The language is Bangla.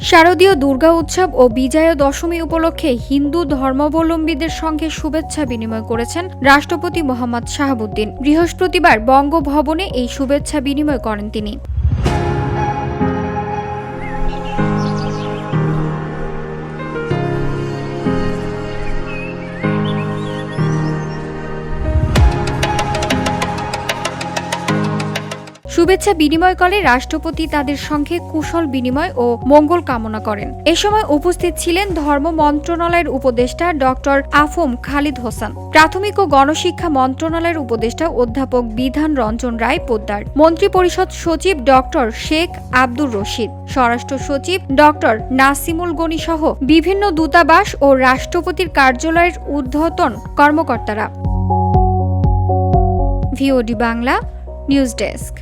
শারদীয় দুর্গা উৎসব ও বিজয়া দশমী উপলক্ষে হিন্দু ধর্মাবলম্বীদের সঙ্গে শুভেচ্ছা বিনিময় করেছেন রাষ্ট্রপতি মোহাম্মদ শাহাবুদ্দিন। বৃহস্পতিবার বঙ্গভবনে এই শুভেচ্ছা বিনিময় করেন তিনি। শুভেচ্ছা বিনিময় করে রাষ্ট্রপতি তাদের সঙ্গে কুশল বিনিময় ও মঙ্গল কামনা করেন। এ সময় উপস্থিত ছিলেন ধর্ম মন্ত্রণালয়ের উপদেষ্টা ডক্টর আফম খালিদ হোসেন, প্রাথমিক ও গণশিক্ষা মন্ত্রণালয়ের উপদেষ্টা অধ্যাপক বিধান রঞ্জন রায় পোদ্দার, মন্ত্রিপরিষদ সচিব ডক্টর শেখ আব্দুর রশিদ, স্বরাষ্ট্র সচিব ডক্টর নাসিমুল গনি সহ বিভিন্ন দূতাবাস ও রাষ্ট্রপতির কার্যালয়ের ঊর্ধ্বতন কর্মকর্তারা। VOD Bangla news desk